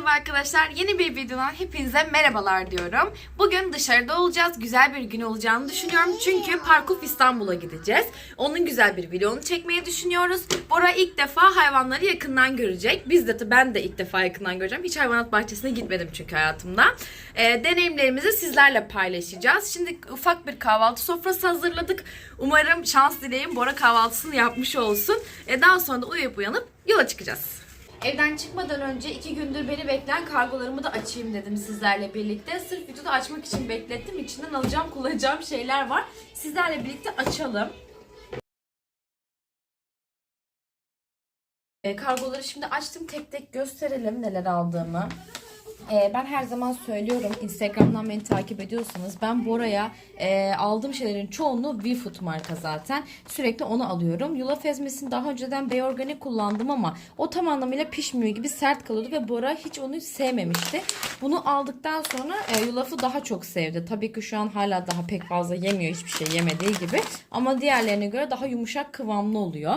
Merhaba arkadaşlar. Yeni bir videodan hepinize merhabalar diyorum. Bugün dışarıda olacağız. Güzel bir gün olacağını düşünüyorum. Çünkü Parkuf İstanbul'a gideceğiz. Onun güzel bir videonu çekmeyi düşünüyoruz. Bora ilk defa hayvanları yakından görecek. Biz de ben de ilk defa yakından göreceğim. Hiç hayvanat bahçesine gitmedim çünkü hayatımda. Ee, deneyimlerimizi sizlerle paylaşacağız. Şimdi ufak bir kahvaltı sofrası hazırladık. Umarım şans dileyim Bora kahvaltısını yapmış olsun. Ee, daha sonra da uyuyup uyanıp yola çıkacağız. Evden çıkmadan önce iki gündür beni bekleyen kargolarımı da açayım dedim sizlerle birlikte. Sırf videoda açmak için beklettim. İçinden alacağım, kullanacağım şeyler var. Sizlerle birlikte açalım. E, kargoları şimdi açtım. Tek tek gösterelim neler aldığımı. E, ben her zaman söylüyorum Instagram'dan beni takip ediyorsanız ben Bora'ya e, aldığım şeylerin çoğunu WeFood marka zaten. Sürekli onu alıyorum. Yulaf ezmesini daha önceden Bey Organik kullandım ama o tam anlamıyla pişmiyor gibi sert kalıyordu ve Bora hiç onu sevmemişti. Bunu aldıktan sonra e, yulafı daha çok sevdi. Tabii ki şu an hala daha pek fazla yemiyor hiçbir şey yemediği gibi. Ama diğerlerine göre daha yumuşak kıvamlı oluyor.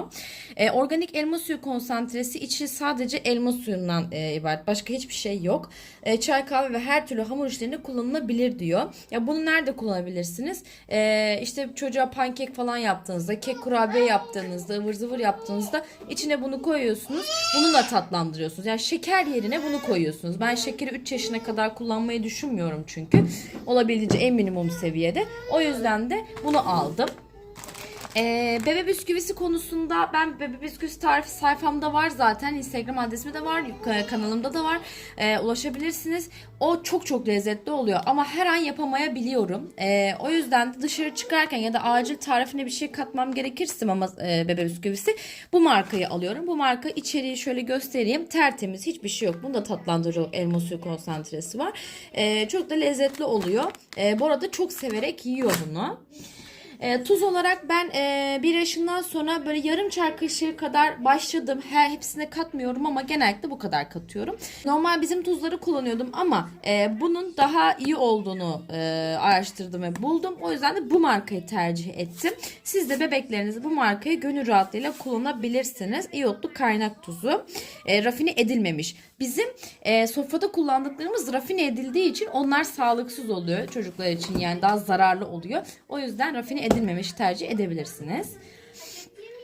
E, organik elma suyu konsantresi içi sadece elma suyundan e, ibaret. Başka hiçbir şey yok. E, çay kahve ve her türlü hamur işlerinde kullanılabilir diyor. Ya bunu nerede kullanabilirsiniz? E, işte çocuğa pankek falan yaptığınızda, kek kurabiye yaptığınızda, ıvır zıvır yaptığınızda içine bunu koyuyorsunuz. Bununla tatlandırıyorsunuz. Yani şeker yerine bunu koyuyorsunuz. Ben şekeri 3 yaşına kadar kullanmayı düşünmüyorum çünkü. Olabildiğince en minimum seviyede. O yüzden de bunu aldım. Ee, bebe bisküvisi konusunda ben bebe bisküvisi tarifi sayfamda var zaten. Instagram adresimde de var. ka- Kanalımda da var. Ee, ulaşabilirsiniz. O çok çok lezzetli oluyor. Ama her an yapamayabiliyorum. Ee, o yüzden de dışarı çıkarken ya da acil tarifine bir şey katmam gerekirse ama e, bebe bisküvisi bu markayı alıyorum. Bu marka içeriği şöyle göstereyim. Tertemiz hiçbir şey yok. Bunda tatlandırıcı elma suyu konsantresi var. Ee, çok da lezzetli oluyor. Ee, bu arada çok severek yiyor bunu. E, tuz olarak ben e, bir yaşından sonra böyle yarım çay kaşığı kadar başladım. Her hepsine katmıyorum ama genellikle bu kadar katıyorum. Normal bizim tuzları kullanıyordum ama e, bunun daha iyi olduğunu e, araştırdım ve buldum. O yüzden de bu markayı tercih ettim. Siz de bebeklerinizi bu markayı gönül rahatlığıyla kullanabilirsiniz. İyotlu kaynak tuzu. E, rafine edilmemiş. Bizim e, sofrada kullandıklarımız rafine edildiği için onlar sağlıksız oluyor çocuklar için yani daha zararlı oluyor. O yüzden rafine edilmemiş tercih edebilirsiniz.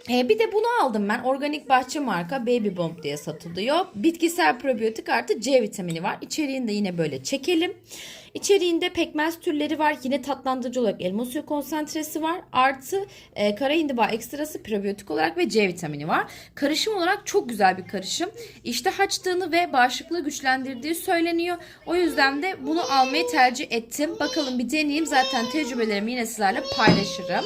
E, bir de bunu aldım ben. Organik bahçe marka Baby Bomb diye satılıyor. Bitkisel probiyotik artı C vitamini var. İçeriğinde yine böyle çekelim. İçeriğinde pekmez türleri var. Yine tatlandırıcı olarak elma suyu konsantresi var. Artı e, kara hindiba ekstrası probiyotik olarak ve C vitamini var. Karışım olarak çok güzel bir karışım. İşte açtığını ve bağışıklığı güçlendirdiği söyleniyor. O yüzden de bunu almayı tercih ettim. Bakalım bir deneyeyim. Zaten tecrübelerimi yine sizlerle paylaşırım.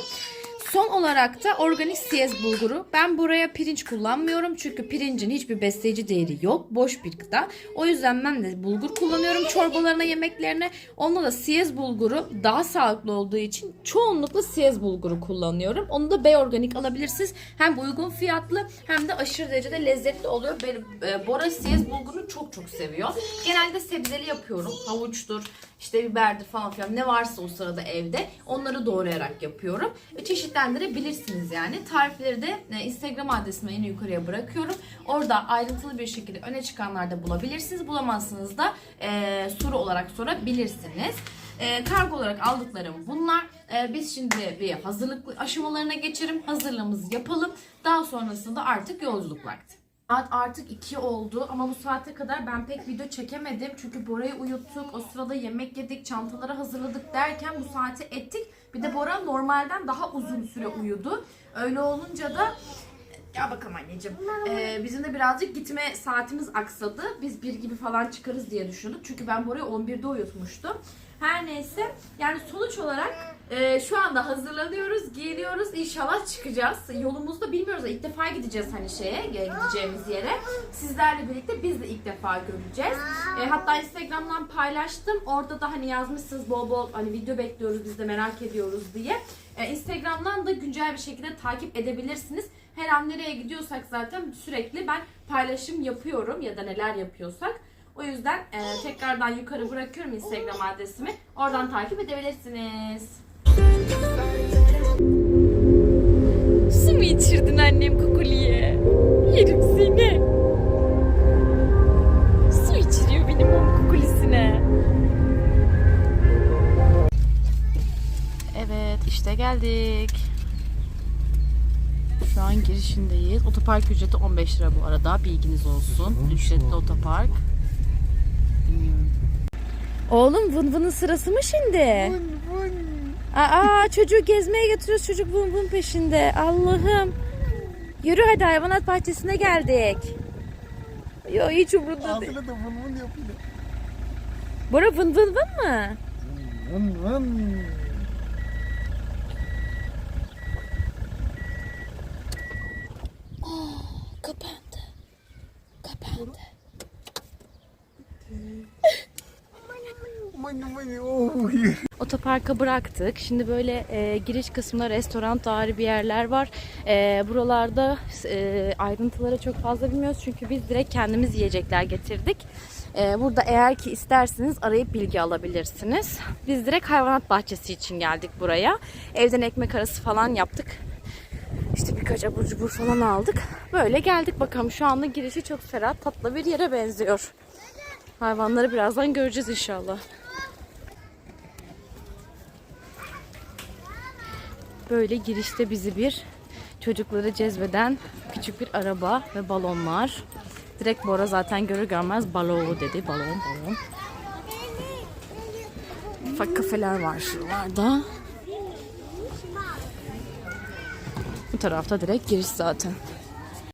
Son olarak da organik siyez bulguru. Ben buraya pirinç kullanmıyorum çünkü pirincin hiçbir besleyici değeri yok. Boş bir gıda. O yüzden ben de bulgur kullanıyorum çorbalarına, yemeklerine. Onda da siyez bulguru daha sağlıklı olduğu için çoğunlukla siyez bulguru kullanıyorum. Onu da B organik alabilirsiniz. Hem uygun fiyatlı hem de aşırı derecede lezzetli oluyor. Benim e, Bora siyez bulgurunu çok çok seviyor. Genelde sebzeli yapıyorum. Havuçtur, işte biberdir falan filan ne varsa o sırada evde onları doğrayarak yapıyorum. E, Çeşitlendirebilirsiniz yani. Tarifleri de e, Instagram adresime en yukarıya bırakıyorum. Orada ayrıntılı bir şekilde öne çıkanlarda bulabilirsiniz. Bulamazsınız da e, soru olarak sorabilirsiniz. E, kargo olarak aldıklarım bunlar. E, biz şimdi bir hazırlık aşamalarına geçelim. Hazırlığımızı yapalım. Daha sonrasında artık yolculuk vakti. Saat artık 2 oldu ama bu saate kadar ben pek video çekemedim. Çünkü Bora'yı uyuttuk. O sırada yemek yedik, çantaları hazırladık derken bu saati ettik. Bir de Bora normalden daha uzun süre uyudu. Öyle olunca da ya bakalım anneciğim. Ee, bizim de birazcık gitme saatimiz aksadı. Biz bir gibi falan çıkarız diye düşündük. Çünkü ben Bora'yı 11'de uyutmuştum. Her neyse yani sonuç olarak e, şu anda hazırlanıyoruz, giyiniyoruz. İnşallah çıkacağız. Yolumuzda bilmiyoruz. İlk defa gideceğiz hani şeye, gideceğimiz yere. Sizlerle birlikte biz de ilk defa göreceğiz. E, hatta Instagram'dan paylaştım. Orada da hani yazmışsınız bol bol hani video bekliyoruz biz de merak ediyoruz diye. E, Instagram'dan da güncel bir şekilde takip edebilirsiniz. Her an nereye gidiyorsak zaten sürekli ben paylaşım yapıyorum ya da neler yapıyorsak. O yüzden e, tekrardan yukarı bırakıyorum Instagram adresimi. Oradan takip edebilirsiniz. Su mu içirdin annem kukuliye? Yerim seni. Su içiriyor benim mum kukulisine. Evet işte geldik. Şu an girişindeyiz. Otopark ücreti 15 lira bu arada. Bilginiz olsun. Ücretli otopark. Oğlum vın vının sırası mı şimdi? Aa çocuğu gezmeye götürüyoruz. Çocuk vın vın peşinde. Allah'ım. Yürü hadi hayvanat bahçesine geldik. Yo hiç umurunda değil. Ağzına da vın vın yapıyor. Bora vın vın vın mı? Vın vın. Kapandı. Kapandı. Mani mani oh. Otoparka bıraktık. Şimdi böyle e, giriş kısmında restoran tarihi bir yerler var. E, buralarda e, ayrıntıları çok fazla bilmiyoruz çünkü biz direkt kendimiz yiyecekler getirdik. E, burada eğer ki isterseniz arayıp bilgi alabilirsiniz. Biz direkt hayvanat bahçesi için geldik buraya. Evden ekmek arası falan yaptık. İşte birkaç abur cubur falan aldık. Böyle geldik bakalım. Şu anda girişi çok ferah, tatlı bir yere benziyor. Hayvanları birazdan göreceğiz inşallah. Böyle girişte bizi bir çocukları cezbeden küçük bir araba ve balonlar. Direkt Bora zaten görür görmez balon dedi. Balon balon. Ufak kafeler var şuralarda. Bu tarafta direkt giriş zaten.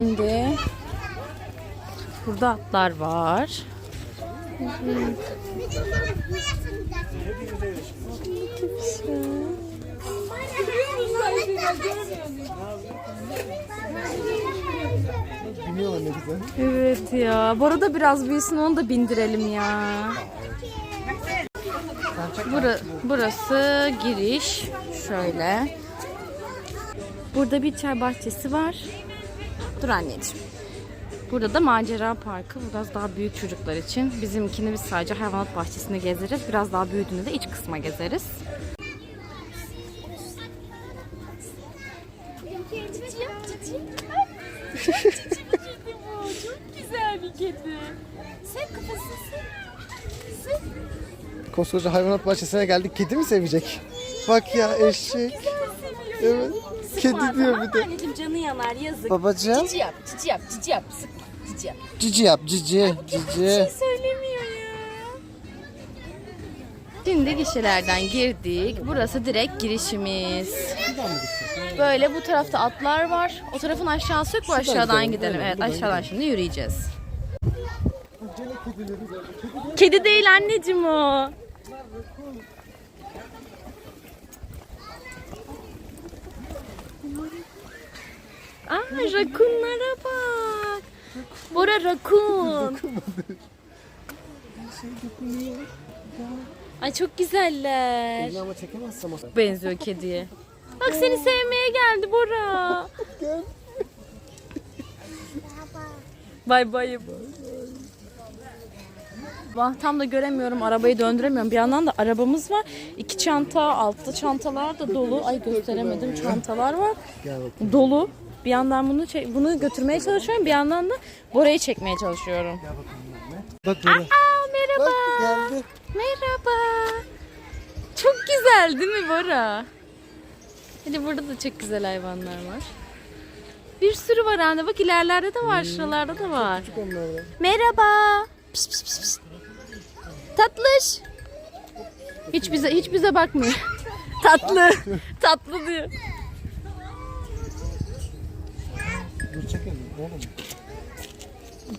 Şimdi burada atlar var. Evet ya. Bora da biraz büyüsün onu da bindirelim ya. Bura, burası giriş. Şöyle. Burada bir çay bahçesi var. Dur anneciğim. Burada da macera parkı. Biraz daha büyük çocuklar için. Bizimkini biz sadece hayvanat bahçesinde gezeriz. Biraz daha büyüdüğünde de iç kısma gezeriz. Koskoca hayvanat bahçesine geldik. Kedi mi sevecek? Bak ya eşek. Evet. Kedi diyor bir de. Anneciğim canı yanar yazık. Babacığım. Cici yap, cici yap, cici yap. Sıkma, cici yap. Cici yap cici. Cici. söylemiyor ya. Şimdi gişelerden girdik. Burası direkt girişimiz. Böyle bu tarafta atlar var. O tarafın aşağısı yok. Bu aşağıdan gidelim, Evet aşağıdan şimdi yürüyeceğiz. Kedi değil anneciğim o. Aa rakunlara bak. Bora rakun. Ay çok güzeller. Elini ama çekemezsem o. Benziyor kediye. Bak seni sevmeye geldi Bora. Gel. Bay bay. Vah, Tam da göremiyorum. Arabayı döndüremiyorum. Bir yandan da arabamız var. İki çanta, altta çantalar da dolu. Ay gösteremedim. Çantalar var. Dolu. Bir yandan bunu çek- bunu götürmeye çalışıyorum. Bir yandan da Bora'yı çekmeye çalışıyorum. Bak. Aa merhaba. Bak geldi. Merhaba. Çok güzel değil mi Bora? Hadi burada da çok güzel hayvanlar var. Bir sürü var anne. Bak ilerlerde de var. Şuralarda da var. Merhaba. Pis pis pis. Tatlış. Hiç bize hiç bize bakmıyor. Tatlı. Tatlı diyor. Dur çek elini oğlum.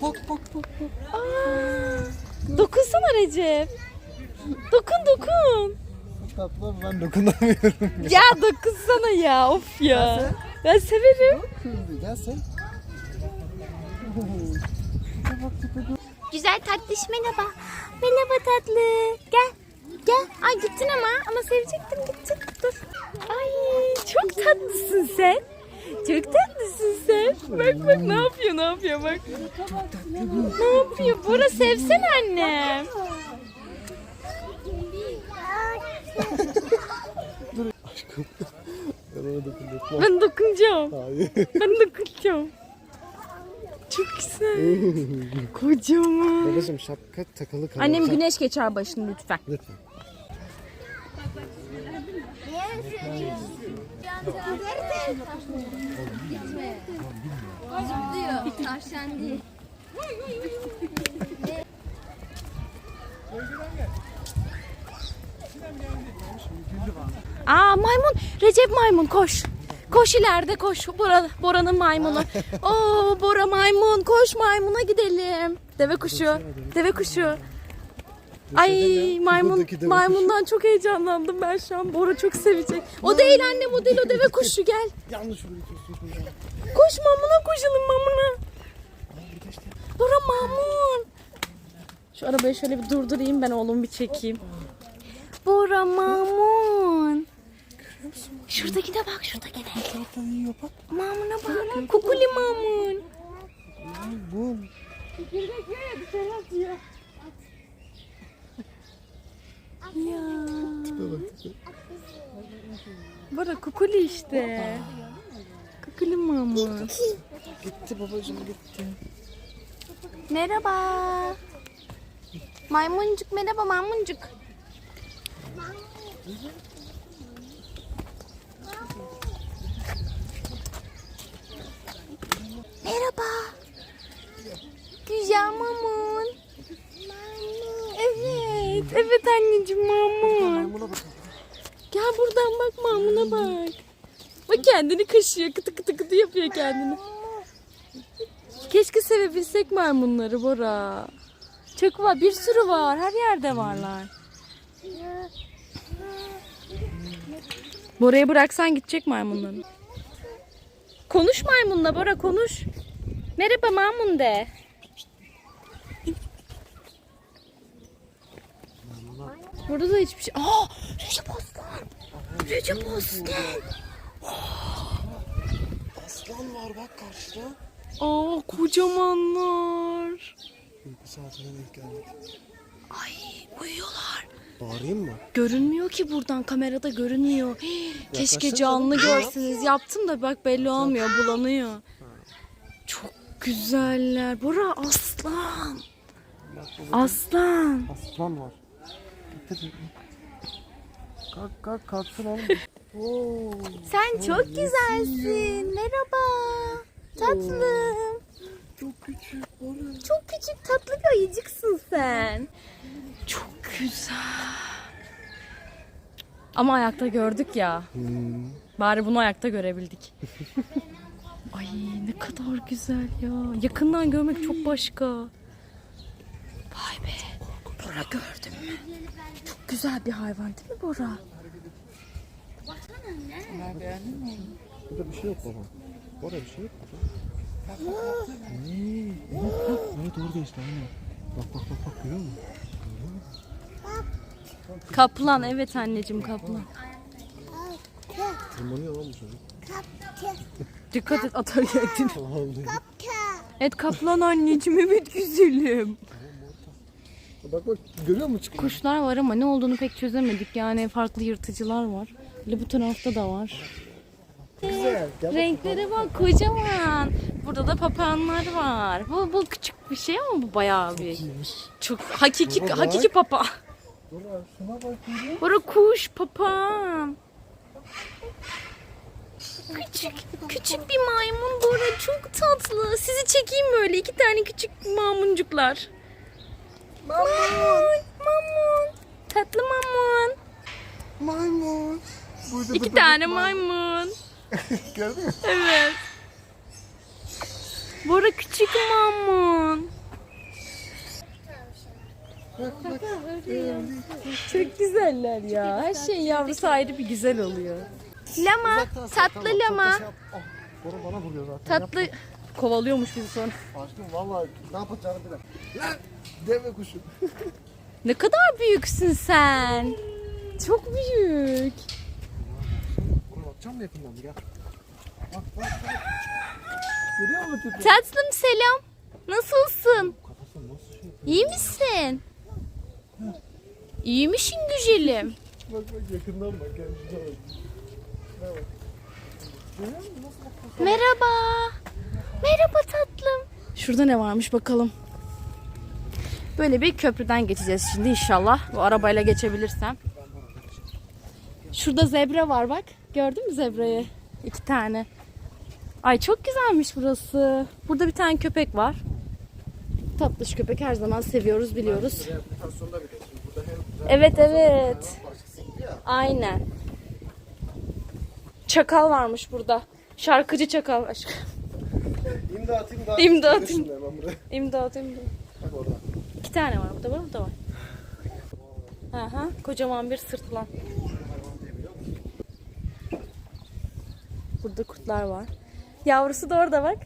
Bak bak bak bak. Aa, dokunsana Recep. Dokun dokun. Tatlı ben dokunamıyorum. Ya dokunsana ya. Of ya. Ben severim. Şimdi gel sen. Güzel tatlış merhaba. Merhaba tatlı. Gel. Gel. Ay gittin ama. Ama sevecektim gittin. Dur. Ay çok tatlısın sen. Çok tatlısın sen. Bak bak ne yapıyor ne yapıyor bak. Ne yapıyor? Bora sevsen annem. Aşkım. Ben ona dokunacağım. Ben dokunacağım. Hayır. Ben dokunacağım. Çok güzel. Kocaman. Babacım şapka takılı kalır. Annem güneş geçer başını lütfen. Lütfen. Zıplıyor. Tavşan değil. Aa maymun. Recep maymun koş. Koş ileride koş. Bora, Bora'nın maymunu. Oo Bora maymun. Koş maymuna gidelim. Deve kuşu. Deve kuşu. Ay maymun maymundan çok heyecanlandım ben şu an. Bora çok sevecek. O değil annem o değil o deve kuşu gel. Yanlış. Koş mamuna koşalım mamuna. Bora mamun. Şu arabayı şöyle bir durdurayım ben oğlumu bir çekeyim. Bora mamun. Şuradakine bak şuradakine. Zaten yiyor bak. Mamuna bak. Kukuli mamun. Bu. Ya. Tipe bak tipe. Bora kukuli işte. Kukuli mamun. Gitti babacığım gitti. Merhaba. Maymuncuk merhaba maymuncuk. Merhaba. Güzel mamun. Evet, anneciğim mamun. Maymuna. Gel buradan bak mamuna bak. Bak kendini kaşıyor, kıtı kıtı kıtı yapıyor kendini. Keşke sevebilsek maymunları Bora. Çok var, bir sürü var. Her yerde varlar. Bora'ya bıraksan gidecek maymunların. Konuş maymunla Bora konuş. Merhaba maymun de. Burada da hiçbir şey. Aa! Recep Aslan. Recep Aslan. Aslan var bak karşıda. Aa kocamanlar. Uyku saatine denk geldik. Ay uyuyorlar. Bağırayım mı? Görünmüyor ki buradan kamerada görünmüyor. Hii, Keşke canlı görseniz. Yaptım da bak belli olmuyor bulanıyor. Çok güzeller. Bora aslan. Aslan. Aslan var. Getir. Kalk kalk kalksın oğlum. Oo. Sen çok güzelsin. Merhaba. Tatlım. Çok küçük oğlum. Çok küçük tatlı bir ayıcıksın sen. Çok güzel. Ama ayakta gördük ya. Hmm. Bari bunu ayakta görebildik. Ay ne kadar güzel ya. Yakından görmek çok başka. Vay be. Bora gördün mü? Çok güzel bir hayvan değil mi Bora? Burada bir şey yok baba. Orada bir şey yok. Hmm. Evet orada işte aynen. Bak bak bak bak görüyor musun? Kaplan evet anneciğim kaplan. Tırmanıyor lan bu çocuk. Dikkat et ata geldin. Vallahi. Evet kaplan anneciğim evet güzelim. Bak bak görüyor musun? Kuşlar var ama ne olduğunu pek çözemedik. Yani farklı yırtıcılar var. Bir bu tarafta da var. Güzel. Gel bak. Renklere bak kocaman. Burada da papağanlar var. Bu, bu küçük bir şey ama bu bayağı bir. İyiymiş. Çok hakiki Baba bak. hakiki papa. Baba şuna bak Bura kuş papağan. Küçük küçük bir maymun Bora çok tatlı. Sizi çekeyim böyle iki tane küçük maymuncuklar. Mamun. Mamun. Tatlı mamun. Maymun. Burada İki tane bebek maymun. Gördün mü? Evet. Bora küçük maymun. Bak bak. Çok güzeller ya. Her şey yavrusu ayrı bir güzel oluyor. Lama, Uzaktan tatlı tamam, çok da lama. şey yap- Ah, Bora bana vuruyor zaten. Tatlı kovalıyormuş bizi sonra. Aşkım vallahi ne yapacağını bilemem. Lan deve kuşu. Ne kadar büyüksün sen. Çok büyük. Buna bakacağım mı yakından gel. Bak bak bak. Görüyor musun tipi? Tatlım selam. Nasılsın? Kafası nasıl şey? İyi misin? İyi misin güzelim? Bak bak yakından bak. Gel şuna bak. Bak? Merhaba. Merhaba tatlım. Şurada ne varmış bakalım. Böyle bir köprüden geçeceğiz şimdi inşallah. Bu arabayla geçebilirsem. Şurada zebra var bak. Gördün mü zebrayı? İki tane. Ay çok güzelmiş burası. Burada bir tane köpek var. Tatlış köpek her zaman seviyoruz biliyoruz. Evet evet. Aynen. Çakal varmış burada. Şarkıcı çakal. Aşk. İmdat imdat. İmdat, buraya. İmdat imdat. Bak orada. İki tane var burada var burada var. Aha, kocaman bir sırtlan. Burada kurtlar var. Yavrusu da orada bak.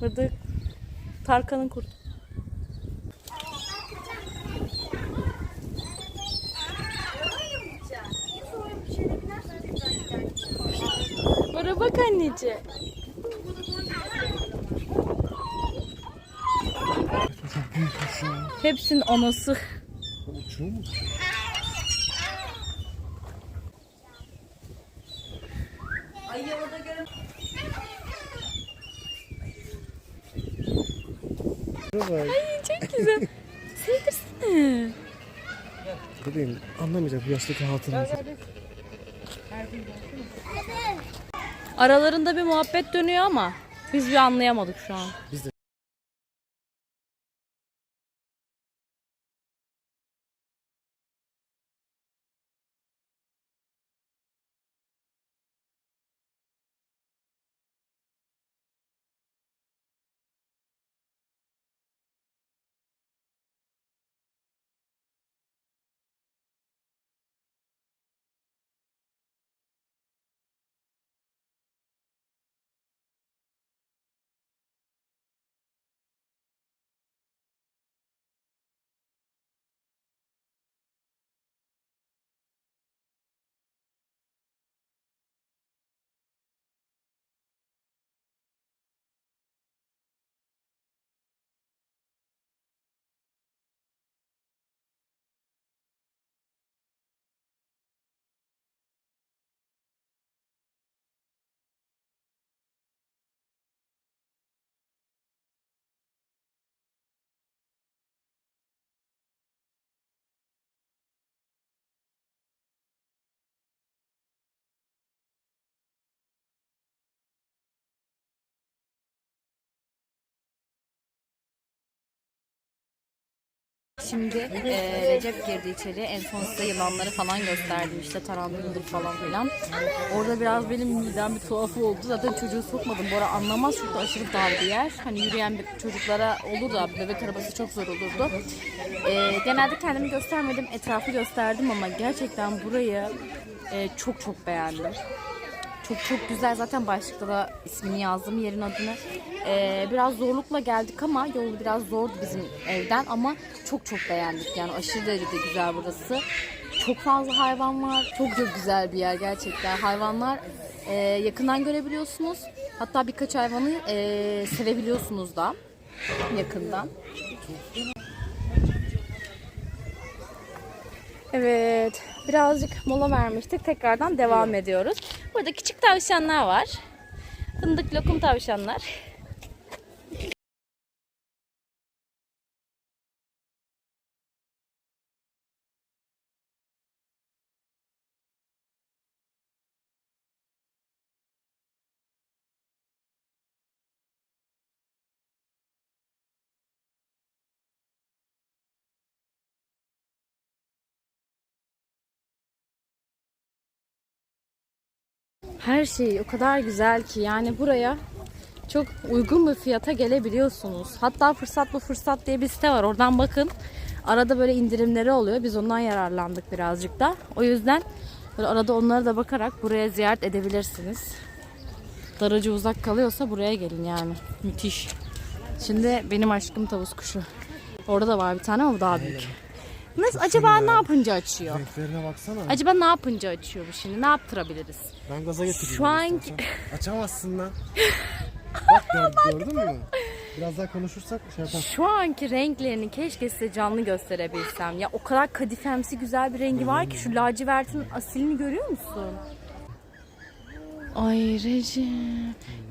Burada Tarkan'ın kurdu. Bana bak anneciğim. Hepsinin anası. Uçuyor mu? Ay Çok güzel. Sevdirsene. Bebeğim anlamayacak bu yaştaki hatunu. Aralarında bir muhabbet dönüyor ama biz bir anlayamadık şu an. Biz de Şimdi e, Recep girdi içeri. En son size yılanları falan gösterdim. İşte tarantulandır falan filan. Orada biraz benim midem bir tuhafı oldu. Zaten çocuğu sokmadım. Bora anlamaz çünkü aşırı dar bir yer. Hani yürüyen bir çocuklara olur da bebek arabası çok zor olurdu. E, genelde kendimi göstermedim. Etrafı gösterdim ama gerçekten burayı e, çok çok beğendim. Çok çok güzel. Zaten başlıkta da ismini yazdım yerin adını. Ee, biraz zorlukla geldik ama yol biraz zordu bizim evden ama çok çok beğendik. Yani aşırı derecede güzel burası. Çok fazla hayvan var. Çok çok güzel bir yer gerçekten. Hayvanlar e, yakından görebiliyorsunuz. Hatta birkaç hayvanı e, sevebiliyorsunuz da yakından. Evet, birazcık mola vermiştik. Tekrardan devam ediyoruz. Burada küçük tavşanlar var. Fındık lokum tavşanlar. Her şey o kadar güzel ki yani buraya çok uygun bir fiyata gelebiliyorsunuz. Hatta fırsat bu fırsat diye bir site var. Oradan bakın. Arada böyle indirimleri oluyor. Biz ondan yararlandık birazcık da. O yüzden böyle arada onlara da bakarak buraya ziyaret edebilirsiniz. Daracı uzak kalıyorsa buraya gelin yani. Müthiş. Şimdi benim aşkım tavus kuşu. Orada da var bir tane ama bu daha büyük. Nasıl acaba ne yapınca açıyor? renklerine baksana. Acaba ne yapınca açıyor bu şimdi? Ne yaptırabiliriz? Ben gaza getireyim. Şu anki- Açamazsın lan. Bak gördün, gördün mü? Biraz daha konuşursak şey yapar. Şu anki renklerini keşke size canlı gösterebilsem. Ya o kadar kadifemsi güzel bir rengi var ki şu lacivertin asilini görüyor musun? Ay Recep.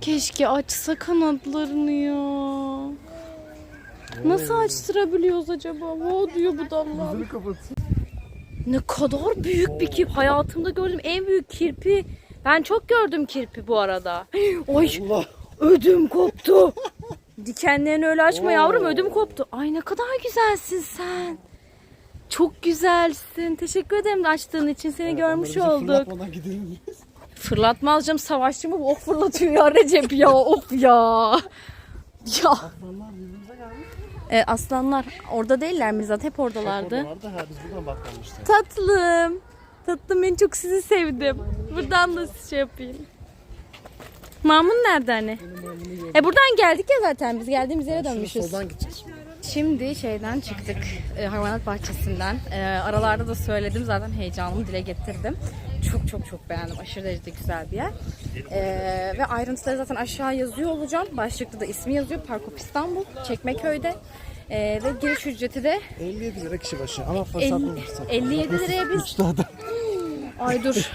Keşke açsa kanatlarını ya. Nasıl açtırabiliyoruz acaba? Wow diyor bu damla. Gözünü kapat. Ne kadar büyük bir kirpi. Hayatımda gördüğüm en büyük kirpi. Ben çok gördüm kirpi bu arada. Ay Allah. ödüm koptu. Dikenlerini öyle açma yavrum ödüm koptu. Ay ne kadar güzelsin sen. Çok güzelsin. Teşekkür ederim de açtığın için. Seni görmüş Onları olduk. Fırlatmadan gidelim. Fırlatmaz canım savaşçı mı? Ok fırlatıyor ya Recep ya. Of ya. Ya. Aslanlar gelmiş. E, aslanlar orada değiller mi zaten? Hep oradalardı. Oradalardı. Ha biz buradan bakmamıştık. Tatlım. Tatlım ben çok sizi sevdim. Buradan da şey yapayım. Mamun nerede hani? E buradan geldik ya zaten biz geldiğimiz yere dönmüşüz. Soldan gideceğiz. Şimdi şeyden çıktık e, hayvanat bahçesinden. E, aralarda da söyledim zaten heyecanımı dile getirdim. Çok çok çok beğendim. Aşırı derecede güzel bir yer. E, ve ayrıntıları zaten aşağı yazıyor olacağım. Başlıkta da ismi yazıyor. Parkop İstanbul, Çekmeköy'de. E, ve giriş ücreti de 57 lira kişi başı ama fırsat 50, bulursak. 57 liraya biz... Üstadı. Ay dur.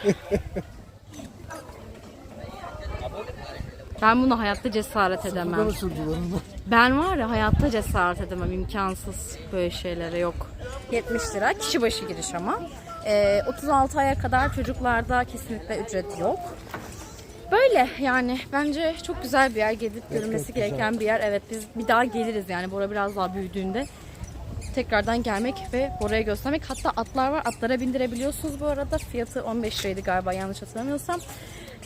Ben bunu hayatta cesaret edemem. Ben var ya hayatta cesaret edemem. imkansız böyle şeylere yok. 70 lira kişi başı giriş ama. Ee, 36 aya kadar çocuklarda kesinlikle ücret yok. Böyle yani bence çok güzel bir yer. Gelip görülmesi gereken bir yer. Evet biz bir daha geliriz yani. Bora biraz daha büyüdüğünde tekrardan gelmek ve oraya göstermek. Hatta atlar var. Atlara bindirebiliyorsunuz bu arada. Fiyatı 15 liraydı galiba yanlış hatırlamıyorsam.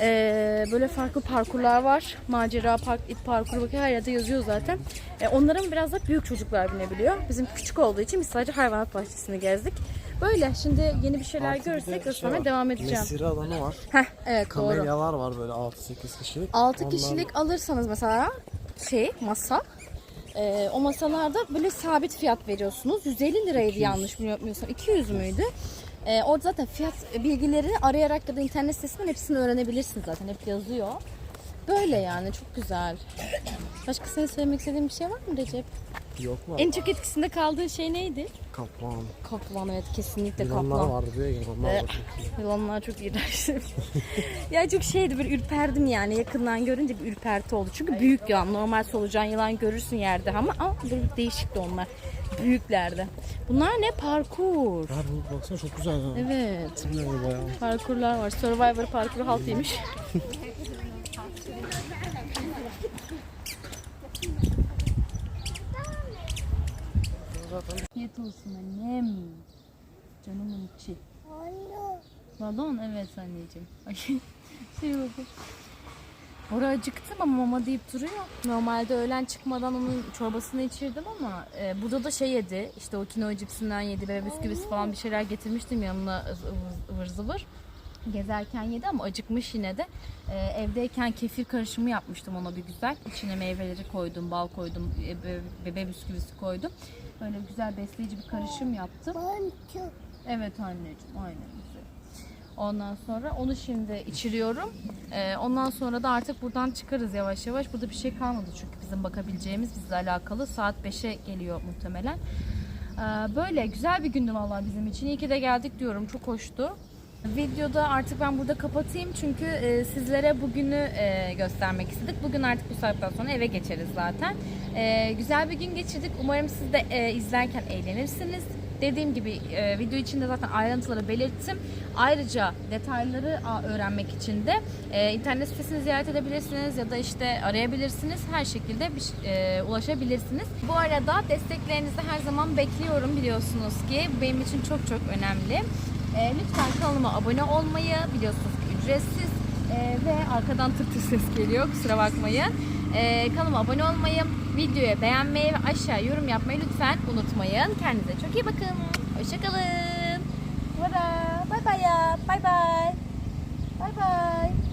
Ee, böyle farklı parkurlar var. Macera park, it parkuru bakın her yerde yazıyor zaten. Ee, onların biraz da büyük çocuklar binebiliyor. Bizim küçük olduğu için biz sadece hayvanat bahçesini gezdik. Böyle şimdi yeni bir şeyler Artı bir de görürsek şey var, devam edeceğim. Mesire alanı var. Heh, evet doğru. Kamelyalar var böyle 6-8 kişilik. 6 Onlar- kişilik alırsanız mesela şey masa e, o masalarda böyle sabit fiyat veriyorsunuz. 150 liraydı yanlış bilmiyorsam. 200 müydü? E, orada zaten fiyat bilgilerini arayarak ya da internet sitesinden hepsini öğrenebilirsiniz zaten. Hep yazıyor. Böyle yani çok güzel. Başka senin söylemek istediğin bir şey var mı Recep? Yok mu? En çok etkisinde kaldığı şey neydi? Kaplan. Kaplan evet kesinlikle Yılanlar kaplan. vardı ya. Yılanlar iyi. Yılanlar çok iğrençti. ya çok şeydi bir ürperdim yani yakından görünce bir ürperti oldu. Çünkü büyük yılan. Normal solucan yılan görürsün yerde ama ama böyle değişikti onlar. Büyüklerdi. Bunlar ne? Parkur. Ya bu baksana çok güzel. Ha. Evet. Bayağı. Parkurlar var. Survivor parkuru halt yemiş. Afiyet olsun annem. Canımın içi. Balon evet anneciğim. Ay, şey oldu. Oraya acıktım ama mama deyip duruyor. Normalde öğlen çıkmadan onun çorbasını içirdim ama e, burada da şey yedi. İşte o kinoa cipsinden yedi ve bisküvisi falan bir şeyler getirmiştim yanına ıvır- ıvır zıvır. Gezerken yedi ama acıkmış yine de. E, evdeyken kefir karışımı yapmıştım ona bir güzel. İçine meyveleri koydum, bal koydum, e, be- bebe bisküvisi koydum. Böyle güzel besleyici bir karışım yaptım. Evet anneciğim aynen güzel. Ondan sonra onu şimdi içiriyorum. Ee, ondan sonra da artık buradan çıkarız yavaş yavaş. Burada bir şey kalmadı çünkü bizim bakabileceğimiz bizle alakalı. Saat 5'e geliyor muhtemelen. Ee, böyle güzel bir gündü vallahi bizim için. İyi ki de geldik diyorum. Çok hoştu. Videoda artık ben burada kapatayım çünkü e, sizlere bugünü e, göstermek istedik. Bugün artık bu saatten sonra eve geçeriz zaten. E, güzel bir gün geçirdik. Umarım siz de e, izlerken eğlenirsiniz. Dediğim gibi e, video içinde zaten ayrıntıları belirttim. Ayrıca detayları öğrenmek için de e, internet sitesini ziyaret edebilirsiniz ya da işte arayabilirsiniz. Her şekilde bir, e, ulaşabilirsiniz. Bu arada desteklerinizi her zaman bekliyorum biliyorsunuz ki. Bu benim için çok çok önemli. E, lütfen kanalıma abone olmayı biliyorsunuz ki ücretsiz e, ve arkadan tık ses geliyor kusura bakmayın. E, kanalıma abone olmayı, videoya beğenmeyi ve aşağı yorum yapmayı lütfen unutmayın. Kendinize çok iyi bakın. Hoşçakalın. Bye bye. Bye bye. Bye bye. Bye bye.